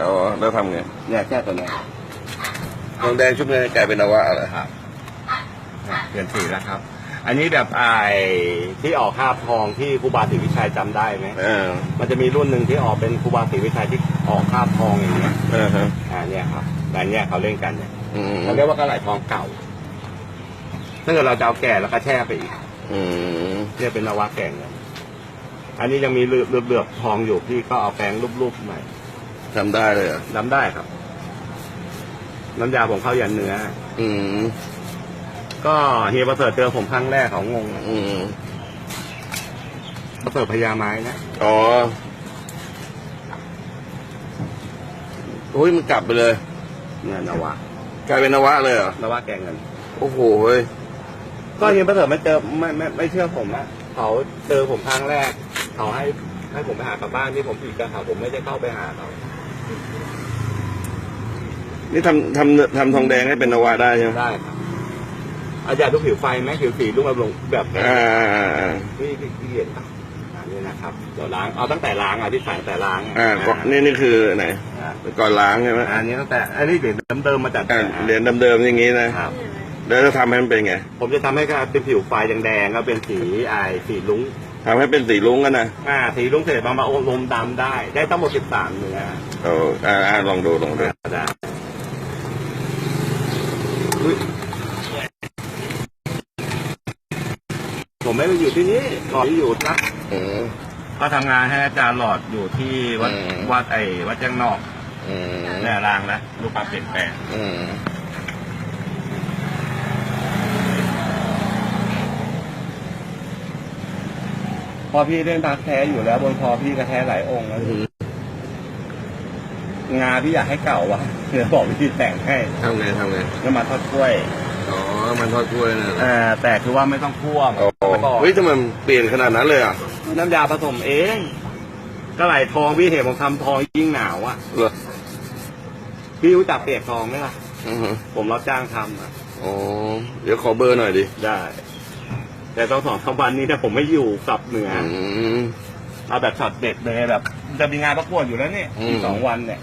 อ๋อแล้วทำไงเนี่ยแค่ตัวเนี้ยทองแดงชุบเงินกลายเป็นนวะอะไรครับเปลี่ยนสีแล้วครับ อันนี้แบบไอ้ที่ออกคาบทองที่ครูบาศรีวิชัยจำได้ไหมเออมันจะมีรุ่นหนึ่งที่ออกเป็นครูบาศรีวิชัยที่ออกคาบทองอย่างเงี้ยเออฮะอ่าเนี่ยครับแต่เนี่ยเขาเล่นกันเนี่ยอืมเขาเรียกว่ากระไหลทองเก่าถ้าเกิดเราจะเอาแก่แล้วก็แช่ไปอีกอืมเนี่ยเป็นนวะแก่งเนี่ยอันนี้ยังมีเหลือบเหลือบๆทองอยู่พี่ก็เอาแปรงรูปๆใหม่ ทำได้เลยเหรอะน้ำได้ครับ น้ำยาผมเข้ายันเนื้อ อืม ก็เฮียประเสริฐเจอผมครั้งแรกเขางงอืม ประเสริฐพญาไม้นะอ๋อ โอ้ยมันกลับไปเลยเนี่ยนวะกลายเป็นนวะเลยเหรอนวะแก่เงิน โอ้โหเฮ้ยก็เฮียประเสริฐไม่เจอไม่ไม่ไม่เชื่อผมนะเขาเจอผมครั้งแรก เขาให้ให้ผมไปหากลับบ้านที่ผมผิดกันเขาผมไม่ได้เข้าไปหาเขา นี่ทำทำทำทองแดงให้เป็นนวะได้ใช่ไหมได้ครับอาจารย์ดูผิวไฟไหมผิวสีลูกมาลงแบบอ่าอ่าอ่าอ่านี่พี่พี่เห็นปะอันนี้นะครับเดี๋ยวล้างเอาตั้งแต่ล้างอะที่ใส่แต่ล้างอ่าก็นี่นี่คือไหนอ่าก่อนล้างใช่ไหมอันนี้ตั้งแต่อันนี้เหรียญเดิมๆมาจากอ่าเหรียญเดิมๆอย่างงี้นะครับแล้วจะทำให้มันเป็นไง ผมจะทำให้กลายเป็นผิวไฟแดงๆก็เป็นสีไอสีลุ้งทำให้เป็นสีลุ้งกันนะอ่า สีลุ้งเสร็จมามาอมดำได้ ได้ทั้งหมดสิบสามเนื้อโอ้อ่าอ่าลองดูลองดูได้ อุ๊ยผมไม่ได้อยู่ที่นี่หลอดที่อยู่นะอืมก็ทำงานให้อาจารย์หลอดอยู่ที่วัดอืม วัดไอ้วัดแจ้งนอกอืมเนี่ยรางนะรูปความเปลี่ยนแปลงอืมพอพี่เล่นพักแท้อยู่แล้ว บนคอพี่ก็แท้หลายองค์แล้วอืม งาพี่อยากให้เก่าวะเดี๋ยวบอกวิธีแต่งให้ทำไงทำไงน้ำมันทอดกล้วยอ๋อ มันทอดกล้วยนะอ่าแต่คือว่าไม่ต้องคั่วโอ้ไปก่อนเฮ้ยทำไมมันเปลี่ยนขนาดนั้นเลยอะ น้ำยาผสมเองก็ไหลทองพี่เห็นผมทำทองยิ่งหนาวอะเหรอพี่รู้จักเปียกทองไหมล่ะอือฮึผมรับจ้างทำอะอ๋อเดี๋ยวขอเบอร์หน่อยดิได้ แต่ตอนสองสามวันนี้เนี่ยผมไม่อยู่กับเหนืออือมเอาแบบช็อตเด็ดเลยแบบ จะมีงานประกวดอยู่แล้วเนี่ยอืมอีกสองวันเนี่ย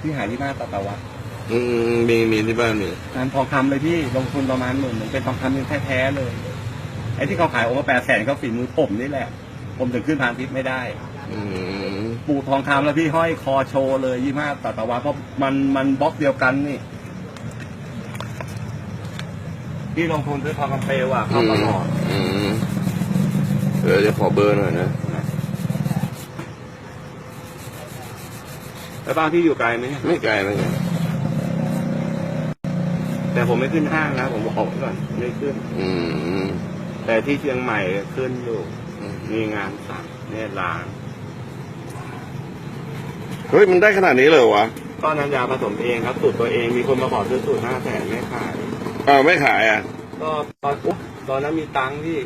พี่หายที่หน้าตะตะวัดอืมมีมีที่บ้านมีงานทองคำเลยพี่ลงทุนประมาณหมื่นหนึ่งเป็นทองคำแท้ๆเลย ไอ้ที่เขาขายองค์ละแปดแสนเขาฝีมือผมนี่แหละ ผมถึงขึ้นพานทิพย์ไม่ได้ อืมปูทองคำแล้วพี่ห้อยคอโชว์เลยยี่ห้าตะตะวัดเพราะมันมันบล็อกเดียวกันนี่พี่ลงทุนซื้อทองคำเปลวอะเข้าตลอดอืมเออเดี๋ยวขอเบอร์หน่อยนะ แล้วบ้านพี่อยู่ไกลไหมเนี่ยไม่ไกลไม่ไกลแต่ผมไม่ขึ้นห้างนะ ผมบอกไว้ก่อนไม่ขึ้น อืม แต่ที่เชียงใหม่ขึ้นอยู่มีงานสั่งเนี่ยร้าน เฮ้ยมันได้ขนาดนี้เลยเหรอวะก็น้ำยาผสมเองครับสูตรตัวเองมีคนมาขอซื้อสูตรห้าแสนไม่ขาย อ้าวไม่ขายอะ ก็ตอนอุ๊ยตอนนั้นมีตังค์ที่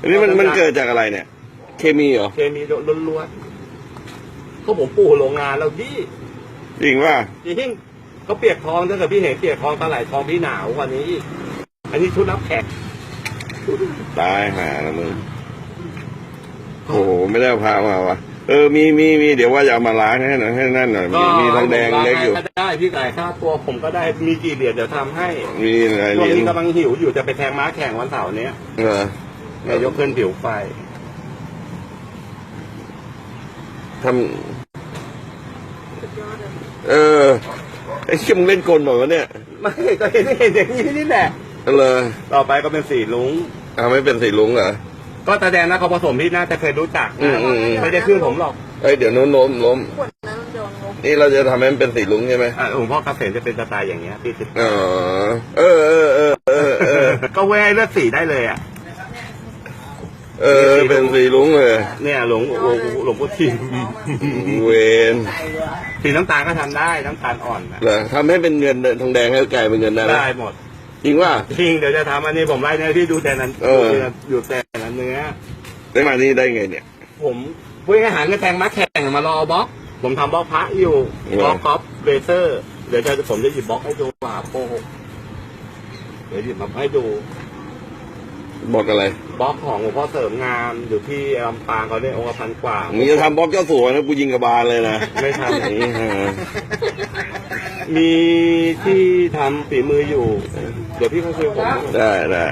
อันนี้มันมันเกิดจากอะไรเนี่ย เคมีเหรอเคมีล้วนๆ ก็ผมปลูกโรงงานแล้วพี่จริงว่าจริงก็เปียกทองถ้าเกิดพี่เห็นเปียกทองปลาไหลทองพี่หนาวกว่านี้อีกอันนี้ชุดรับแขกตายหาแล้วมึงโอ้โหไม่ได้เอาพามาวะเออมีมีมีเดี๋ยวว่าจะเอามาล้างให้หน่อยให้นั่นหน่อยมีมีทองแดงเล็กอยู่ก็ได้พี่ไก่ค่าตัวผมก็ได้มีกี่เหรียญเดี๋ยวทำให้มีอะไรช่วเหงรียญนี้กำลังหิวอยู่จะไปแทงม้าแข่งวันเสาร์เนี้ยเออนายกขึ้นผิวไฟ ทำเออ ไอ้เชี่ยมึงเล่นกลหมดวะเนี่ย ไม่ก็เห็นเห็นอย่างนี้นี่แหละเออเลยต่อไปก็เป็นสีลุงเอาไม่เป็นสีลุงเหรอ ก็แสดงนะเขาผสมที่น่าจะเคยรู้จักอืนะมอืมอืมไม่ได้ชื่อผมหรอกเอ้ยเดี๋ยวโน้นล้มล้มขวดนั้นโดนลบนี่เราจะทำให้มันเป็นสีลุงใช่ไหมอะหลวงพ่อเกษมจะเป็นสไตล์อย่างเงี้ยพี่สิบอ๋อเออเออเออเออเออก็เว้ยเลือกสีได้เลยอะ เออ เป็นสีลุงเลยเนี่ยหลวงหลวงหลวงพ่อทิมเวนสีน้ำตาลก็ทำได้น้ำตาลอ่อนน่ะเหรอทำให้เป็นเงินทองแดงให้กลายเป็นเงินได้ไหมได้หมดจริงว่า จริงเดี๋ยวจะทำอันนี้ผมไล่เนี่ยพี่ดูแต่นั้นเออ อยู่แต่นั้นเนื้อ ได้มานี่ได้ไงเนี่ย ผมเพื่อหารกระแทงมาแข่งมารอบล็อก ผมทำบล็อกพระอยู่เออ บล็อกกอล์ฟเบเซอร์ เดี๋ยวจะผมจะหยิบบล็อกให้ดูว่าโปหกเดี๋ยวหยิบมาให้ดู บอกอะไร บล็อกของหลวงพ่อเสริมงามอยู่ที่ลำปางเขาเนี่ยองค์ละพันกว่ามึงจะทำบล็อกเจ้าสัวนะกูยิงกระบาลเลยนะไม่ทำนี่ฮะมีที่ทำฝีมืออยู่ เดี๋ยวพี่เขาคุยกับผมได้ได้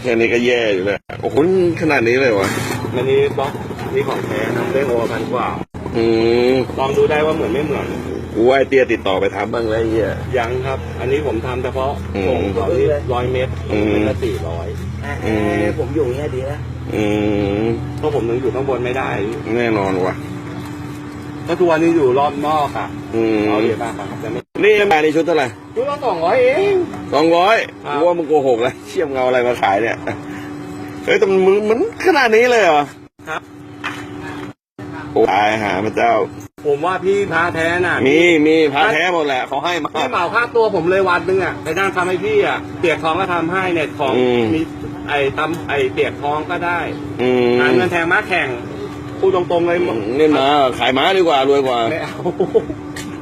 แค่นี้ก็แย่อยู่แล้วโอ้โหขนาดนี้เลยวะอันนี้บล็อกนี่ของแท้ทำได้องค์ละพันกว่า อืมลองดูได้ว่าเหมือนไม่เหมือนกูว่าไอ้เตี้ยติดต่อไปทำบ้างแล้วไอ้เหี้ย ยังครับ อันนี้ผมทำเฉพาะอืมส่งเขาที่ร้อยเมตรอืมเป็นละสี่ร้อยอืม ผมอยู่อย่างเงี้ยดีแล้วอืม เพราะผมยังอยู่ข้างบนไม่ได้ แน่นอนวะถ้าตัวนี้อยู่รอบนอกอะอืม เอาเดี๋ยวบ้างครับจะไม่นี่มาในชุดเท่าไหร่ชุดละสองร้อยเอง สองร้อยครับ กูว่ามึงโกหกแล้วเชี่ยมเงเอาอะไรมาขายเนี่ย เฮ้ยแต่มันมึงมันขนาดนี้เลยเหรอครับโอ้ ตายหาพระเจ้า ผมว่าพี่พระแท้น่ะมีมีพาแท้หมดแหละเขาให้มา พี่เหมาค่าตัวผมเลยวันหนึงอะไปนั่งทำให้พี่อะเปียกทองก็ทำให้เน็ตของอืม มีไอ้ตำไอ้เปียกทองก็ได้อืมหาเงินแทงม้าแข่งพูดตรงๆเลยนี่มาขายม้าดีกว่ารวยกว่าไม่เอา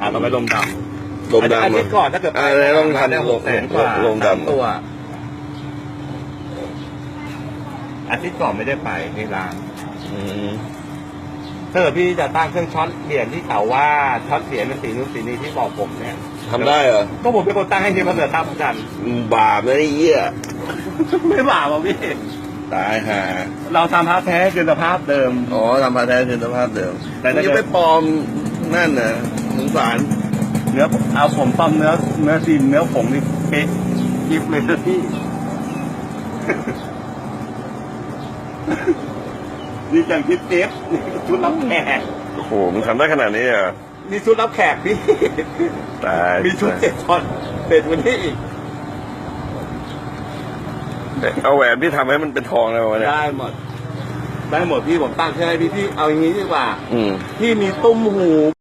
อ่าเราไปลมดำลมดำอาทิตย์ก่อนถ้าเกิดไปอ่าแล้วต้องได้ทำหกแสนกว่าลมสามดำตัวอาทิตย์ก่อนไม่ได้ไปที่ร้าน อืม ถ้าเกิดพี่จะตั้งเครื่องช็อตเหรียญที่เขาว่าช็อตเหรียญเป็นสีนู้นสีนี้ที่บอกผมเนี่ยทำได้เหรอ ก็ผมเป็นคนตั้งให้ที่มาเสือตั้งกันบาปนะไอ้เหี้ยไม่บาปอะพี่ ตายห่าเราทำพระแท้คือสภาพเดิม อ๋อทำพาแท้คือสภาพเดิมแต่ถ้าเกิด ยังไปปลอมนั่นน่ะสงสารเนื้อเอาผมต้มเนื้อเนื้อซีนเนื้อผงนี่เป๊ะกิฟเลยนะพี่ นี่จังคิดเอฟนี่ชุดรับแขกโอ้โหมึงทำได้ขนาดนี้เหรอะนี่ชุดรับแขกพี่ ตายมีชุดเจ็ดช็อตเป็นวันนี้อีกเอาแหวนพี่ทำให้มันเป็นทองเลยวะเนี่ยได้หมด ได้หมดพี่ผมตั้งเครื่องให้พี่พี่เอาอย่างนี้ดีกว่า อืม พี่มีตุ้มหู